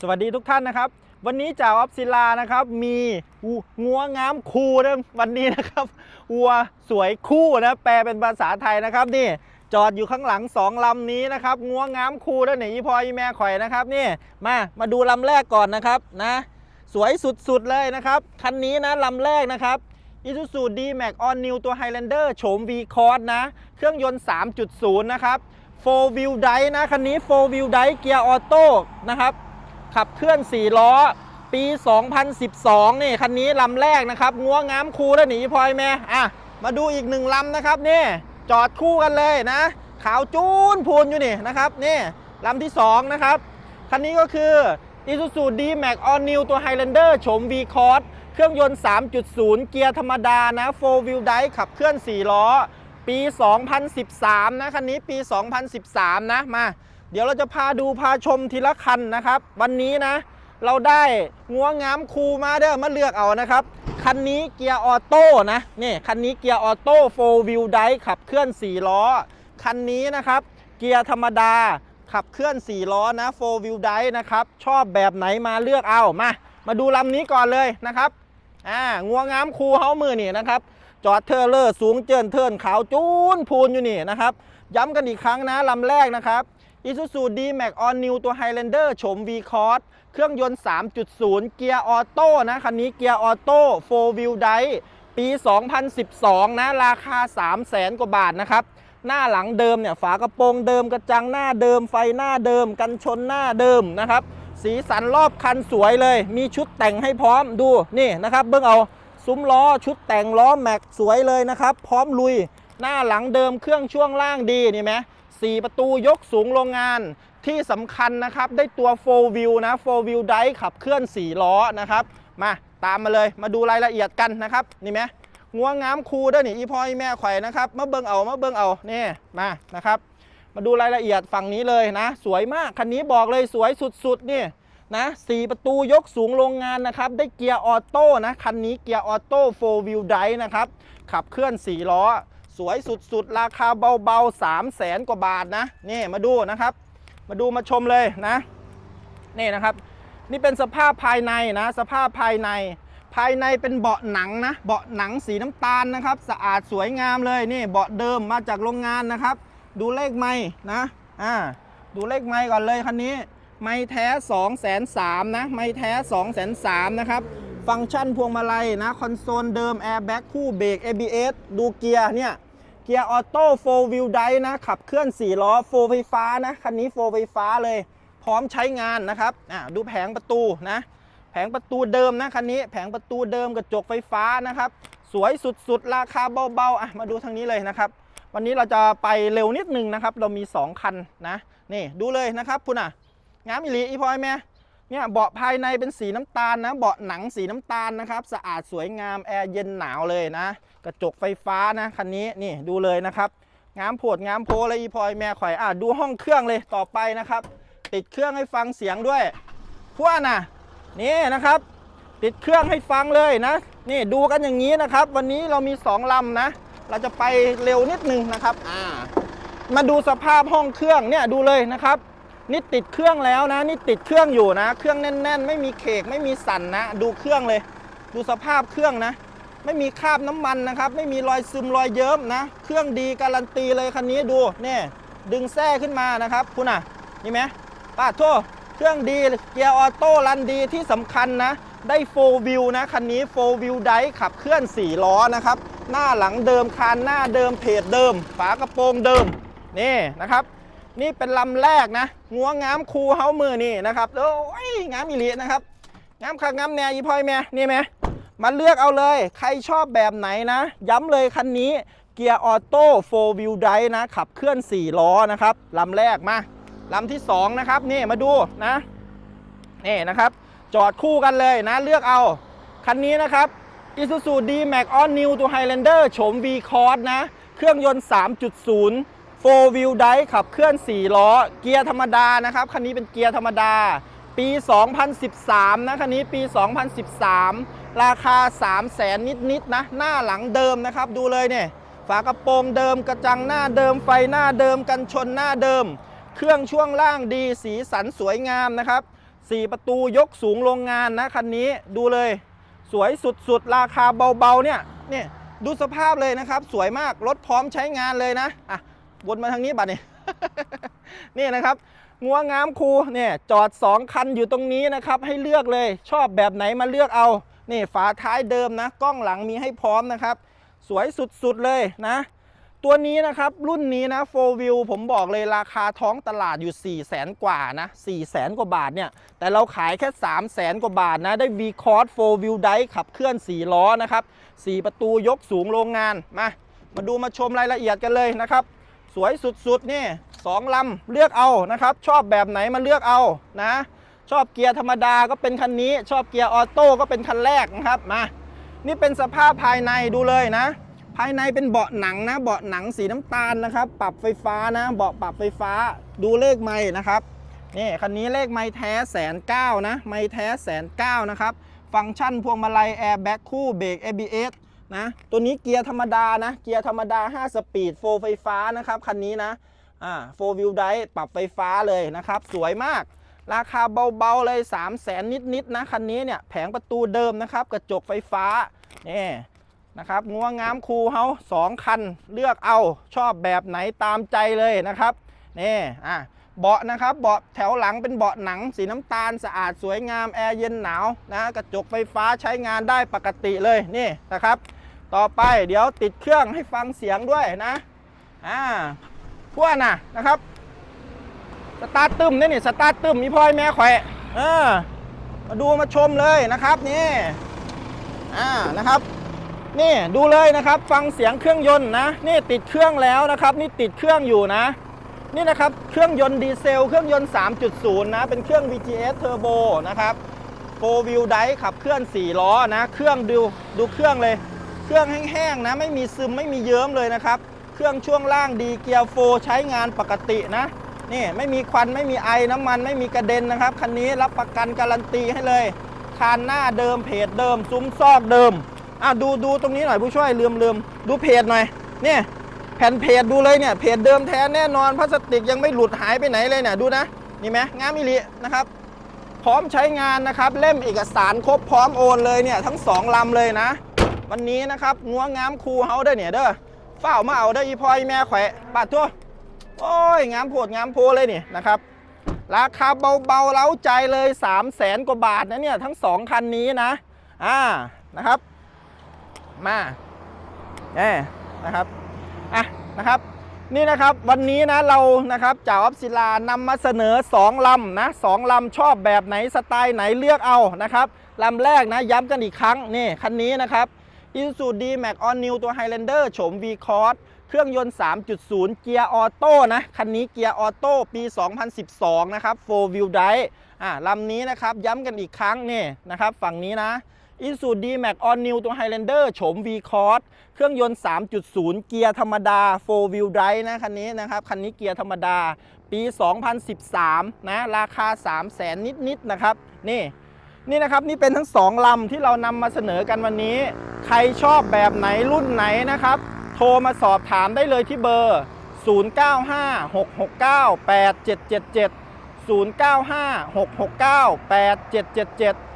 สวัสดีทุกท่านนะครับ วันนี้จ่าออฟศิลานะครับ มีงัวงามคู่นะวันนี้นะครับวัวสวยคู่นะแปลเป็นภาษาไทยนะครับนี่จอดอยู่ข้างหลังสองลำนี้นะครับงัวงามคู่แล้วเนี่ยอีพออีแม่ข่อยนะครับนี่มามาดูลำแรกก่อนนะครับนะ สวยสุดๆเลยนะครับคันนี้นะลำแรกนะครับอ Isuzu D-Max On New ตัว Highlander โฉม V Cross นะ เครื่องยนต์ 3.0 นะครับ 4 Wheel Drive นะ คันนี้ 4 Wheel Drive เกียร์ออโต้นะครับ ขับเคลื่อน 4 ล้อ ปี 2012 นี่คันนี้ลำแรกนะครับงัวงามคูแล้วหนีพลอยแม่อะมาดูอีกหนึ่งลำนะครับนี่จอดคู่กันเลยนะ ขาวจูนพูนอยู่นี่นะครับนี่ลำที่ 2 นะครับ คันนี้ก็คือ Isuzu D-Max On New ตัว Highlander โฉม V Cross เครื่องยนต์ 3.0 เกียร์ธรรมดานะ 4 Wheel Drive ขับเคลื่อน 4 ล้อ ปี 2013 นะ คันนี้ปี 2013 นะ มา เดี๋ยวเราจะพาดูพาชมทีละคันนะครับ วันนี้นะ เราได้งัวงามคูมาเด้อมาเลือกเอานะครับ คันนี้เกียร์ออโต้นะนี่คันนี้เกียร์ออโต้4 Wheel Drive ขับเคลื่อน 4 ล้อ คันนี้นะครับ เกียร์ธรรมดาขับเคลื่อน 4 ล้อนะ4 Wheel Drive นะครับ ชอบแบบไหนมาเลือกเอามา มาดูลำนี้ก่อนเลยนะครับอ่างัวงามคูเฮามือนี่นะครับจอดเทอร์เลอร์สูงเจินเทินขาวจูนพูนอยู่นี่นะครับ ย้ำกันอีกครั้งนะลำแรกนะครับ Isuzu D-Max On New ตัว Highlander โฉม V Cross เครื่องยนต์ 3.0 เกียร์ออโต้นะ คันนี้เกียร์ออโต้ 4 Wheel Drive ปี 2012 นะ ราคา 3 0 0แสนกว่าบาทนะครับ หน้าหลังเดิมเนี่ย ฝากระโปรงเดิมกระจังหน้าเดิม ไฟหน้าเดิม กันชนหน้าเดิมนะครับ สีสันรอบคันสวยเลย มีชุดแต่งให้พร้อมดูนี่นะครับ เบิ่งเอาซุ้มล้อชุดแต่งล้อแม็กสวยเลยนะครับ พร้อมลุย หน้าหลังเดิมเครื่องช่วงล่างดีนี่ไหม สี่ประตูยกสูงโรงงานที่สำคัญนะครับ ได้ตัว 4 wheel นะ 4 wheel drive ขับเคลื่อน 4 ล้อนะครับ มาตามมาเลยมาดูรายละเอียดกันนะครับ นี่ไหมงัวงามคูเด้วยนี่อีพอยแม่ไข่นะครับมาเบิ่งเอามาเบิ่งเอานี่มานะครับ มาดูรายละเอียดฝั่งนี้เลยนะ สวยมากคันนี้บอกเลยสวยสุดๆนี่นะสี่ประตูยกสูงโรงงานนะครับ ได้เกียร์ออโต้นะ คันนี้เกียร์ออโต้4 wheel drive นะครับ ขับเคลื่อน 4 ล้อ สวยสุดๆ ราคาเบาๆ3 0 0แสนกว่าบาทนะนี่มาดูนะครับ มาดูมาชมเลยนะนี่นะครับ นี่เป็นสภาพภายในนะ สภาพภายใน ภายในเป็นเบาะหนังนะ เบาะหนังสีน้ำตาลนะครับ สะอาดสวยงามเลยนี่เบาะเดิมมาจากโรงงานนะครับ ดูเลขไม้นะอ่าดูเลขไม้ก่อนเลยคันนี้ ไม้แท้2 0 0 0 0นะไม้แท้2 0 0 0 0นะครับฟังก์ชันพวงมาลัยนะ คอนโซลเดิมแอร์แบ็กคู่เบรก ABS ดูเกียร์เนี่ย เกียร์ออโต้4 wheel drive นะ ขับเคลื่อน 4 ล้อ4ไฟฟ้านะ คันนี้4ไฟฟ้าเลย พร้อมใช้งานนะครับอ่าดูแผงประตูนะ แผงประตูเดิมนะ คันนี้ แผงประตูเดิมกระจกไฟฟ้านะครับ สวยสุดๆ ราคาเบาๆ อะ มาดูทางนี้เลยนะครับ วันนี้เราจะไปเร็วนิดนึงนะครับ เรามี 2 คันนะ นี่ดูเลยนะครับคุณอะงามอิลีอีพอยแม่ เนี่ยเบาะภายในเป็นสีน้ำตาลนะ เบาะหนังสีน้ำตาลนะครับ สะอาดสวยงามแอร์เย็นหนาวเลยนะ กระจกไฟฟ้านะคันนี้นี่ดูเลยนะครับงามโผดงามโพเลยอีพอยแม่ข่อยอะดูห้องเครื่องเลยต่อไปนะครับ ติดเครื่องให้ฟังเสียงด้วยพวกน่ะนี่นะครับ ติดเครื่องให้ฟังเลยนะ นี่ดูกันอย่างนี้นะครับ วันนี้เรามี2ลำนะ เราจะไปเร็วนิดนึงนะครับอ่ามาดูสภาพห้องเครื่องเนี่ยดูเลยนะครับ นี่ติดเครื่องแล้วนะ นี่ติดเครื่องอยู่นะ เครื่องแน่น ๆ ไม่มีเคกไม่มีสั่นนะ ดูเครื่องเลย ดูสภาพเครื่องนะ ไม่มีคราบน้ำมันนะครับ ไม่มีรอยซึมรอยเยิ้มนะ เครื่องดีการันตีเลยคันนี้ดูเนี่ยดึงแส้ขึ้นมานะครับ คุณอะนี่ไหมป้าโทษเครื่องดีเกียร์ออโต้รันดีที่สำคัญนะ ได้โฟวิวนะคันนี้โฟวิวไดขับเคลื่อน 4 ล้อนะครับ หน้าหลังเดิมคานหน้าเดิมเพจเดิม ฝากระโปรงเดิมนี่นะครับ นี่เป็นลำแรกนะงัวงามคูเฮามือนี่นะครับโอ้ยงามอีหลีนะครับงามคักงามแน่ยีพอยแม่นี่ไหมมาเลือกเอาเลย ใครชอบแบบไหนนะ ย้ำเลยคันนี้เกียร์ออโต้4 wheel drive นะ ขับเคลื่อน 4 ล้อนะครับลำแรกมาลำที่ 2 นะครับ นี่มาดูนะนี่นะครับ จอดคู่กันเลยนะ เลือกเอา คันนี้นะครับ Isuzu D-Max On New ตัว Highlander โฉม V Cross นะ เครื่องยนต์ 3.0 4 wheel drive ขับเคลื่อน 4 ล้อ เกียร์ธรรมดานะครับ คันนี้เป็นเกียร์ธรรมดา ปี 2013 นะ คันนี้ปี 2013 ราคา 3 0 0แสนนิดๆนะ หน้าหลังเดิมนะครับ ดูเลยเนี่ย ฝากระโปรงเดิม กระจังหน้าเดิม ไฟหน้าเดิม กันชนหน้าเดิม เครื่องช่วงล่างดี สีสันสวยงามนะครับ 4 ประตูยกสูงโรงงานนะ คันนี้ ดูเลย สวยสุดๆ ราคาเบาๆ เนี่ย เนี่ย ดูสภาพเลยนะครับ สวยมาก รถพร้อมใช้งานเลยนะ อะ วนมาทางนี้บัดนี้นี่นะครับงัวงามคูเนี่ยจอด 2 คันอยู่ตรงนี้นะครับ ให้เลือกเลยชอบแบบไหนมาเลือกเอา นี่ฝาท้ายเดิมนะ กล้องหลังมีให้พร้อมนะครับ สวยสุดๆเลยนะ ตัวนี้นะครับรุ่นนี้นะโฟวิวผมบอกเลยราคาท้องตลาดอยู่ 4 0 0แสนกว่านะ4 0 0แสนกว่าบาทเนี่ย แต่เราขายแค่ 3 0 0แสนกว่าบาทนะ ได้ V c o r s 4 Wheel Drive ขับเคลื่อน 4 ล้อนะครับ 4 ประตูยกสูงโรงงานมามาดูมาชมรายละเอียดกันเลยนะครับ สวยสุดๆนี่สองลำเลือกเอานะครับ ชอบแบบไหนมาเลือกเอานะ ชอบเกียร์ธรรมดาก็เป็นคันนี้ ชอบเกียร์ออโต้ก็เป็นคันแรกนะครับมานี่เป็นสภาพภายในดูเลยนะ ภายในเป็นเบาะหนังนะ เบาะหนังสีน้ำตาลนะครับ ปรับไฟฟ้านะ เบาะปรับไฟฟ้าดูเลขไม่นะครับนี่คันนี้เลขไม่แท้แสนเก้านะ ไม่แท้แสนเก้านะครับ ฟังก์ชันพวงมาลัยแอร์แบ็คคู่เบรก ABS นะตัวนี้เกียร์ธรรมดานะเกียร์ธรรมดา 5 สปีดโฟไฟฟ้านะครับคันนี้นะอ่าโฟวิวไดปรับไฟฟ้าเลยนะครับ สวยมาก ราคาเบาๆเลย 3 0 0แสนนิดๆนะคันนี้เนี่ยแผงประตูเดิมนะครับ กระจกไฟฟ้านี่นะครับงัวงามคูเฮาสองคันเลือกเอาชอบแบบไหนตามใจเลยนะครับนี่อะ เบาะนะครับเบาะแถวหลังเป็นเบาะหนัง สีน้ำตาลสะอาดสวยงามแอร์เย็นหนาวนะกระจกไฟฟ้าใช้งานได้ปกติเลยนี่นะครับ ต่อไปเดี๋ยวติดเครื่องให้ฟังเสียงด้วยนะอ่าพวกน่ะนะครับสตาร์ทตึมนี่นี่สตาร์ทตึมมีพ่อยแม่แขวะเออมาดูมาชมเลยนะครับนี่อ่านะครับนี่ดูเลยนะครับ ฟังเสียงเครื่องยนต์นะ นี่ติดเครื่องแล้วนะครับ นี่ติดเครื่องอยู่นะ นี่นะครับเครื่องยนต์ดีเซล เครื่องยนต์ 3.0 นะ เป็นเครื่อง VGS Turbo นะครับ4 Wheel Drive ขับเคลื่อน 4 ล้อนะ เครื่องดูดูเครื่องเลย เครื่องแห้งๆนะ ไม่มีซึมไม่มีเยิ้มเลยนะครับ เครื่องช่วงล่างดีเกียร์โฟใช้งานปกตินะ นี่ไม่มีควันไม่มีไอน้ำมันไม่มีกระเด็นนะครับ คันนี้รับประกันการันตีให้เลย คานหน้าเดิมเพจเดิม ซุ้มซอกเดิมอะดูดูตรงนี้หน่อยผู้ช่วยลืมลืมดูเพจหน่อย เนี่ย แผ่นเพจดูเลยเนี่ยเพจเดิมแท้แน่นอนพลาสติกยังไม่หลุดหายไปไหนเลยเนี่ยดูนะนี่ไหมงามอิลินะครับ พร้อมใช้งานนะครับ เล่มเอกสารครบพร้อมโอนเลยเนี่ยทั้งสองลำเลยนะ วันนี้นะครับงัวงามคูเฮาเด้อเนี่ยเด้อเฝ้ามาเอาเด้อีพอยแม่แขวะปาดทั่วโอ้ยงามโพดงามโพเลยนี่นะครับราคาเบาๆเล้าใจเลย3 0 0แสนกว่าบาทนะเนี่ยทั้งสองคันนี้นะ อ่านะครับ มาเอ่นะครับ อะนะครับนี่นะครับวันนี้นะเรานะครับจ่าออฟศิลานำมาเสนอ 2ลำนะสองลำชอบแบบไหนสไตล์ไหนเลือกเอานะครับลำแรกนะย้ำกันอีกครั้งนี่คันนี้นะครับ i s u d d Max On New ตัว Highlander โฉม V Cross เครื่องยนต์ 3.0 เกียร์ออโต้นะ คันนี้เกียร์ออโต้ปี 2012 นะครับ 4 Wheel Drive อะลำนี้นะครับย้ำกันอีกครั้งนี่นะครับฝั่งนี้นะ i s u d d Max On New ตัว Highlander โฉม V Cross เครื่องยนต์ 3.0 เกียร์ธรรมดา 4 Wheel Drive นะคันนี้นะครับ คันนี้เกียร์ธรรมดา ปี 2013 นะ ราคา 3 0 0แสนนิดๆนะครับ นี่ นี่นะครับ นี่เป็นทั้ง 2 ลำที่เรานำมาเสนอกันวันนี้ ใครชอบแบบไหนรุ่นไหนนะครับ โทรมาสอบถามได้เลยที่เบอร์ 0956698777 0956698777